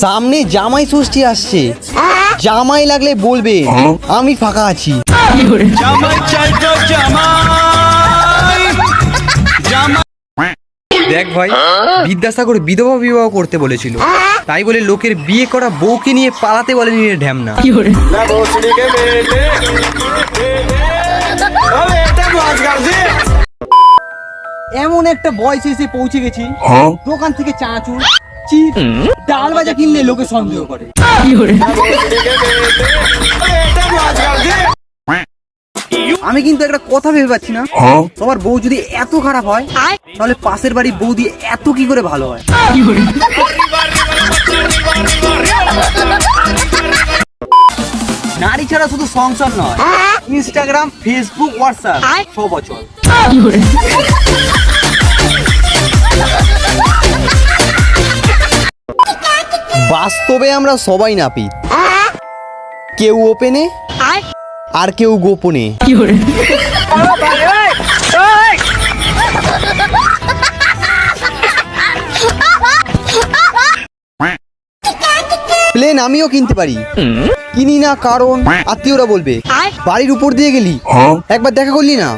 সামনে জামাই ষষ্ঠী আসছে। জামাই লাগলে বলবে আমি ফাঁকা আছি। দেখ ভাই বিদ্যাসাগর বিধবা বিবাহ করতে বলেছিল। তাই বলে লোকের বিয়ে করা বউকে নিয়ে পালাতে বলেনি রে ঢ্যামনা। এমন একটা বয়স এসে পৌঁছে গেছি দোকান থেকে চানাচুর চিপ ডাল ভাজা কিনলে লোকে সন্দেহ করে। আমি কিন্তু একটা কথা ভেবে পাচ্ছি না। তোমার বউ যদি এত খারাপ হয়, তাহলে পাশের বাড়ির বৌদি এত কি করে ভালো হয়? নারী ছাড়া শুধু সংসার নয় ইনস্টাগ্রাম ফেসবুক হোয়াটসঅ্যাপ সব অচল। বাস্তবে আমরা সবাই নাপিত কেউ ওপেনে আর? কেউ গোপনে। প্লেন আমিও কিনতে পারি। কিনি না কারণ আত্মীয়রা বলবে বাড়ির উপর দিয়ে গেলি। একবার দেখা করলি না?